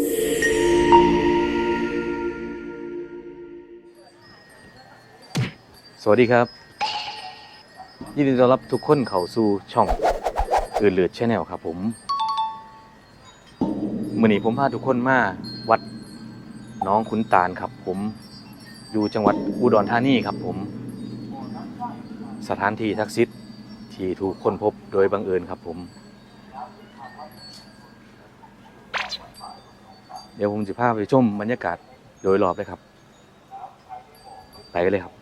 สวัสดีครับ ยินดีต้อนรับทุกคนเข้าสู่ช่องอื่นเลือดชแนลครับผมมื่อนี้ผมพาทุกคนมาวัดน้องขุนตาลครับ ผมอยู่จังหวัดอุดรธานีครับผม สถานที่ทักษิตที่ถูกค้นพบโดยบังเอิญครับผม เดี๋ยวผมจะพาไปชมบรรยากาศโดยรอบเลยครับ ไปกันเลยครับ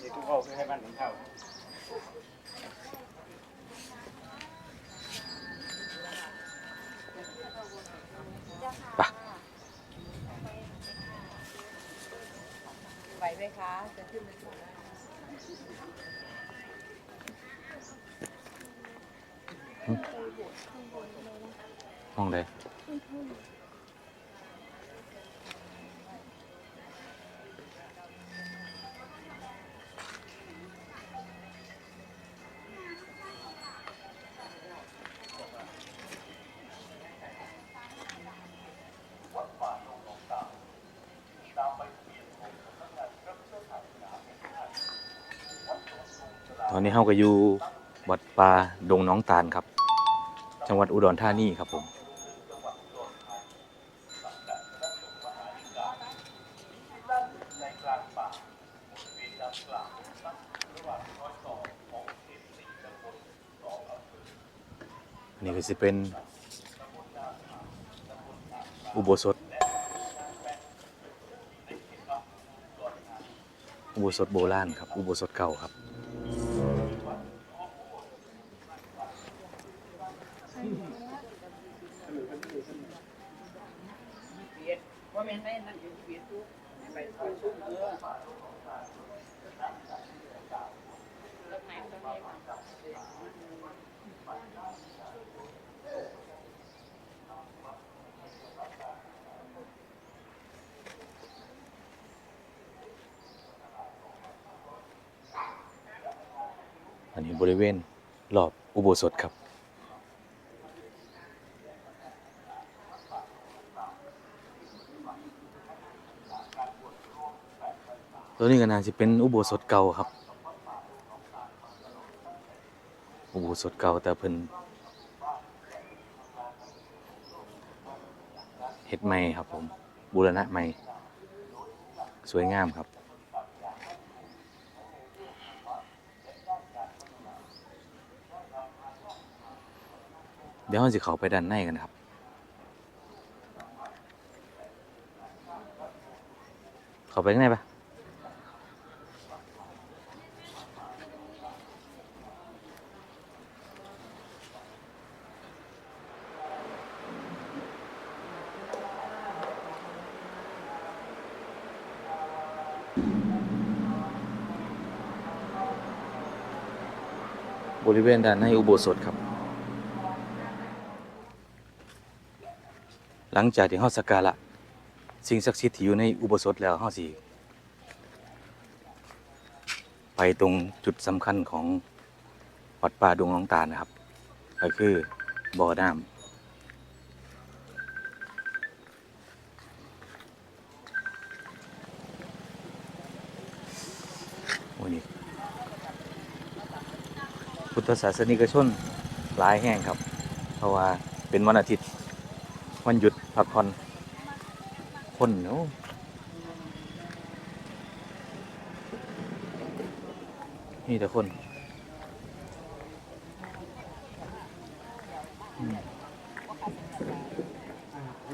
เด็กทุกเข้าคือให้บ้านถึงเข้า ไหวไห้องใด ตอนนี้เฮาก็อยู่วัดป่าดงน้องตาลครับ จังหวัดอุดรธานีครับผมอันนี้ก็จะเป็น อุโบสถ อุโบสถโบราณครับ อุโบสถเก่าครับ ว่าแม่นไม่นั่นอยู่เบียดทุกไปคอยชุ่มเออรถไหนรถไหน อันนี้บริเวณรอบอุโบสถครับ ตัวนี้ก็น่าจะเป็นอุโบสถเก่าครับ อุโบสถเก่าแต่เพิ่นเฮ็ดใหม่ครับผมบูรณะใหม่ สวยงามครับ ดี๋ยวเราจะเข้าไปด้านในกันครับ เข้าไปข้างในปะบริเวณด้านในอุโบสถครับ หลังจากที่เฮาสักการะสิ่งศักดิ์สิทธิ์ที่อยู่ในอุโบสถแล้วเฮาสิไปตรงจุดสำคัญของวัดป่าดงหลวงตาลนะครับ ก็คือบ่อน้ำนี่พุทธศาสนิกชนหลายแห่งครับ เพราะว่าเป็นวันอาทิตย์ วันหยุดพักผ่อนคนเนาะนี่แต่คน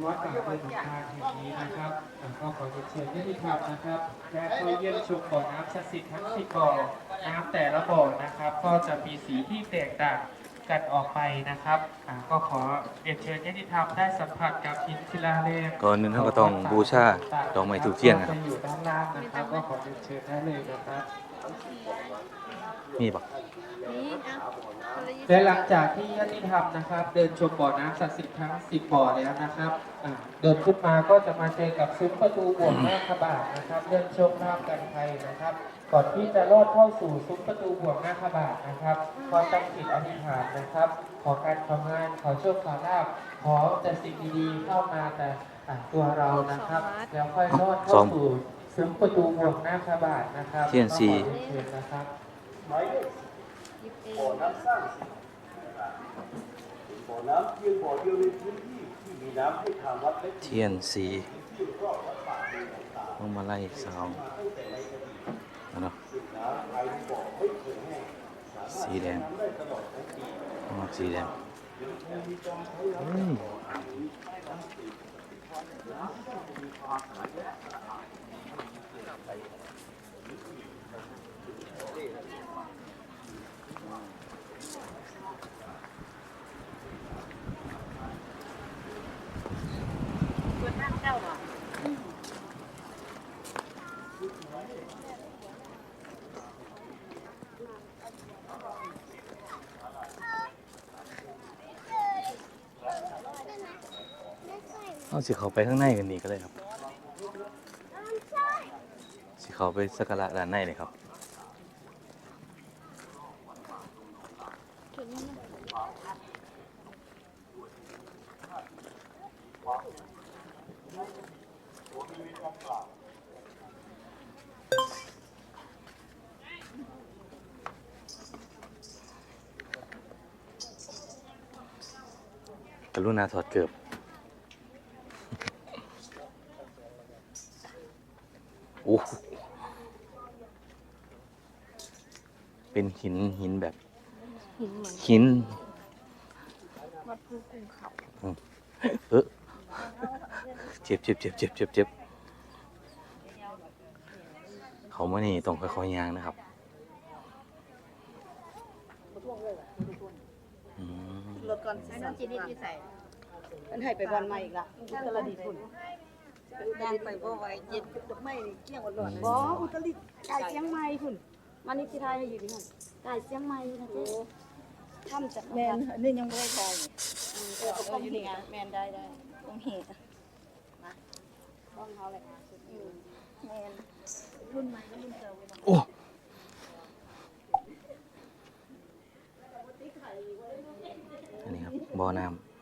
วัดป่าเพื่อนของทางแห่งนี้นะครับอ่าก็ขอเรียนเชิญญาติธรรมนะครับและเข้าเยี่ยมชมบ่อน้ำศักดิ์สิทธิ์ทั้งสิบบ่อ น้ำแต่ละบ่อนะครับ ก็จะมีสีที่แตกต่าง กันออกไปนะครับอ่าก็ขอเรียนเชิญญาติธรรมได้สัมผัสกับหินศิลาแรงก่อนอื่นเราก็ต้องบูชาดอกไม้ธูปเทียนนะครับ จะอยู่ด้านล่างนะครับก็ขอเรียนเชิญได้เลยนะครับ นี่ปะนี่อะคนละยี่สิบ และหลังจากที่ญาติธรรมนะครับ เดินชมบ่อน้ำศักดิ์สิทธิ์ทั้ง 10 บ่อแล้วนะครับอ่าเดินขึ้นมาก็จะมาเจอกับซุ้มประตูบวกหน้าขบาทนะครับเดินชมภาพกันไทยนะครับ ก่อนที่จะลอดเข้าสู่ซุ้มประตูบวกหน้าขบาทนะครับขอตั้งจิตอธิษฐานนะครับ ขอการทำงานขอโชคขอลาภขอแต่สิ่งดีๆเข้ามาแต่อ่าตัวเรานะครับ แล้วค่อยลอดเข้าสู่ซุ้มประตูบวกหน้าขบาทนะครับเทียนสีก็ขอเรียนเชิญนะครับหมายเลขยิ บ่อน้ำสร้างสินะครับเป็นบ่อน้ำเพียงบ่อเดียวในพื้นที่ที่มีน้ำให้ทางวัดและเทียนสีลงมาไล่สาวเอาเนาะสีแดงออ๋อสีแดงอืม เอาสิเขาไปข้างในกันดีก็เลยครับ สิเขาไปสักการะด้านในเลยครับ กรุณาถอดเกือบโอ้โหเป็นหินหินแบบ หินเหมือนหิน วัดภูกุงเขา เออเจ็บเจ็บเจ็บเจ็บเจ็บเจ็บ เขามานี่ต้องค่อยๆย่างนะครับอืมรถก่อนให้น้องจีนี่ที่ใส่มันให้ไปวันใหม่อีกละอุตรดิตถ์พุ่นย่างไปบ่ไหวเย็นดอกไม้นี่เกลี้ยงอ่อนๆบ่อุตรดิตถ์ไก่เชียงใหม่พุ่นมานี่ที่ไทยให้อยู่ที่นั่นไก่เชียงใหม่นะเจ๊ทำจากแมนอันนี้ยังไม่ได้ใช่เออเอาอยู่นี่ไงแมนได้ได้ต้องเหตุนะต้องเขาเลยอืมแมน รุ่นใหม่ก็รุ่นเก่าเวลานี้ครับบ่อน้ำ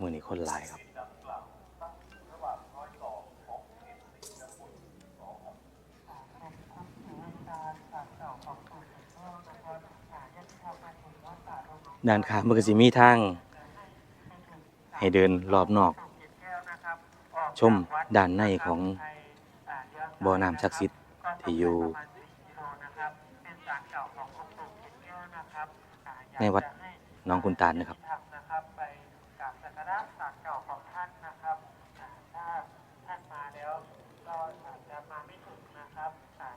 มือนี้คนห ลายครับ ด้านข้างมันก็สิมีทาง ให้เดินรอบนอก ชมด้านในของบ่อน้ำศักดิ์สิทธิ์ที่อยู่ในวัดน้องคุณตาลนะครับ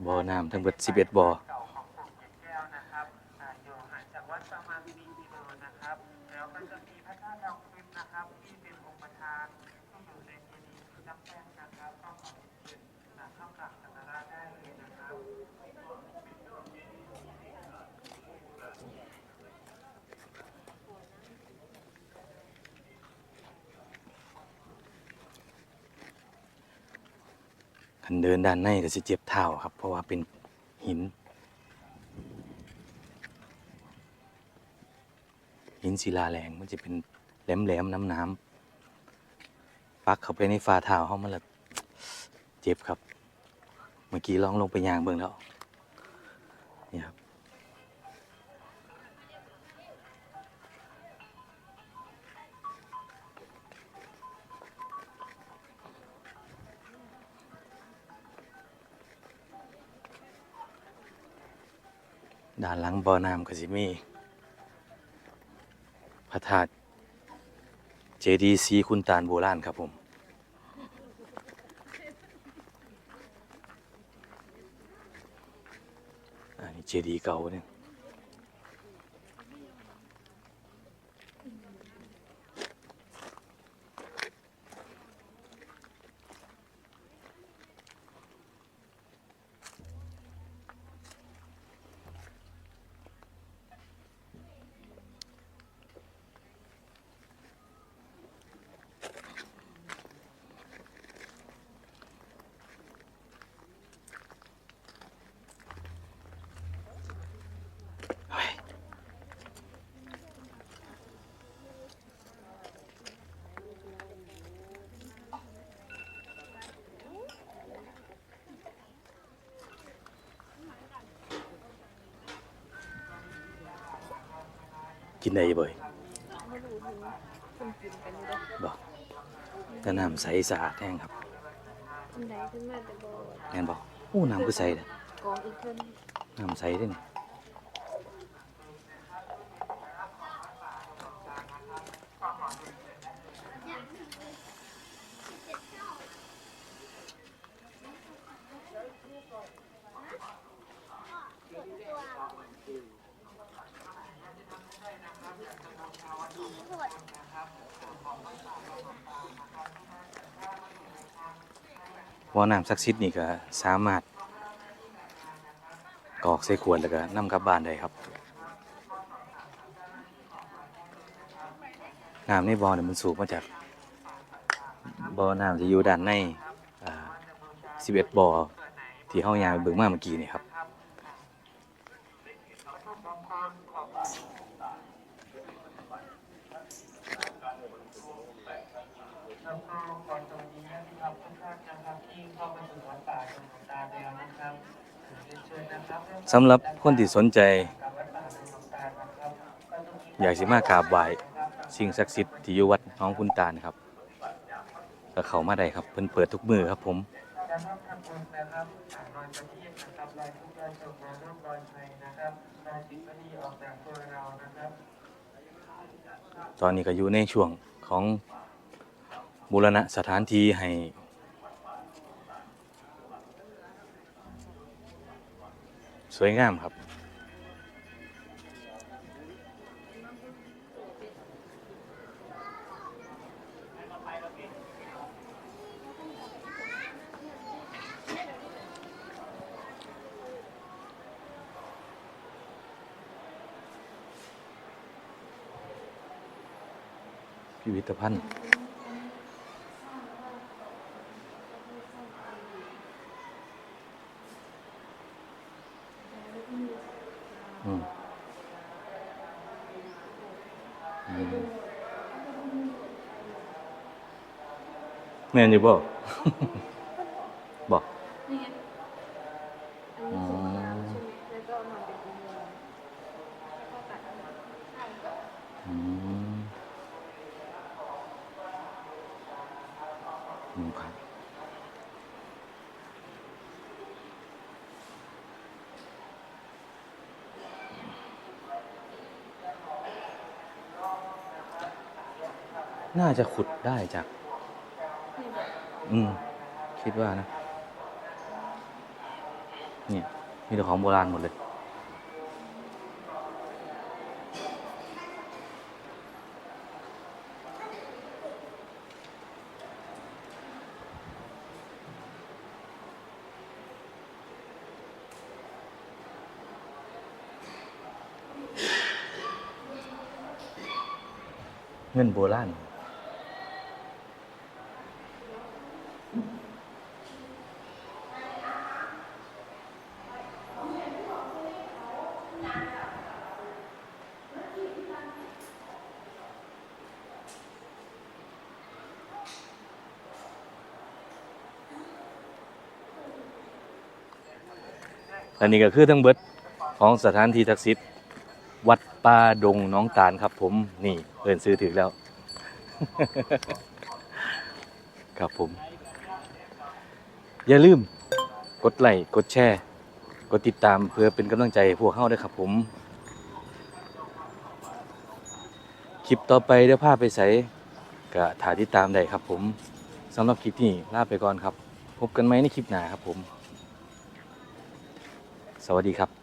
บ่อน้ำทั้งหมด11บ่อ เก่าของปู่เกศแก้วนะครับอ่าอยู่ห่างจากวัดประมาณ4กิโลนะครับ แล้วก็จะมีพระธาตุดาวคึมนะครับ ที่เป็นองค์ประธานที่อยู่ในเจดีย์น้ำแป้งนะครับก็ขอเชิญอ่าเข้ากราบสักการะได้เลยนะครับ คันเดินด้านในก็จะเจ็บเท้าครับ เพราะว่าเป็นหิน หินศิลาแรงมันจะเป็นแหลมๆน้ำน้ำๆปักเข้าไปในฝ่าเท้าเขามันละจ็บครับ เมื่อกี้ลองลงไปยางเบิ่งแล้วนี่ครับ ด้านหลังบ่อน้ำก็สิมีพระธาตุเจดีสีคุณตาลโบราณครับผมอันนี้เจดีเก่าเนี่ย กินได้บ่อยบอกแต่น้ำใสสะอาดแห้งครับอันใดขึ้นมาแต่บ่แม่นบอกโอ้น้ำคือใสเลยกองอีกเพิ่นน้ำใสเด้นี่ ว่าน้ำศักดิ์สิทธิ์นี่ก็สามารถกอกใส่ขวดแล้วก็นำกลับบ้านได้ครับน้ำในบ่อเนี่ยมันสูบมาจากบ่อน้ำจะอยู่ด้านใน11บ่อที่เฮายางเบิ่งมาเมื่อกี้นี่ครับ แล้วก็ขอตรงนี้นะครับทุกท่านนะครับที่เข้ามาสู่วัดป่าสมุทรตาแดงนะครับเรียนเชิญนะครับ สำหรับคนที่สนใจ อยากสิมากราบไหว้สิ่งศักดิ์สิทธิ์ที่อยู่วัดน้องคุณตาลครับก็เข้ามาได้ครับเพิ่นเปิดทุกมือครับผมการร่วมทำบุญนะครับอ่านรอยประทีปนะครับรอยทุกข์รอยโศกรอยโรครอยภัยนะครับรอยสิ่งไม่ดีออกจากตัวเรานะครับตอนนี้ก็อยู่ในช่วงของบูรณะสถานที่ให้ สวยงามครับ พิพิธภัณฑ์ ม่นอยู่บ่บอกนี่ไงอันนี้สุกน้ำใช่ไหมแล้วก็มาเป็นอุโมงค์แล้วก็ตัดเอาใช่ค่ะอืมอืมครับน่าจะขุดได้จากนี่แบบ อืม คิดว่านะ เนี่ย มีแต่ของโบราณหมดเลย เงินโบราณ และนี่ก็คือทั้งเบิดของสถานที่ศักดิ์สิทธิ์วัดป่าดงน้องตาลครับ ผมนี่เอินซื้อถือแล้ว ครับผม อย่าลืม กดไลค์กดแชร์ กดติดตามเพื่อเป็นกำลังใจพวกเข้าด้วยครับผม คลิปต่อไปเดี๋ยวพาไปใส่ก็ถ่ายติดตามได้ครับผมสำหรับคลิปนี้ลาไปก่อนครับ พบกันไหมในคลิปหน้าครับผม วัสดีครับ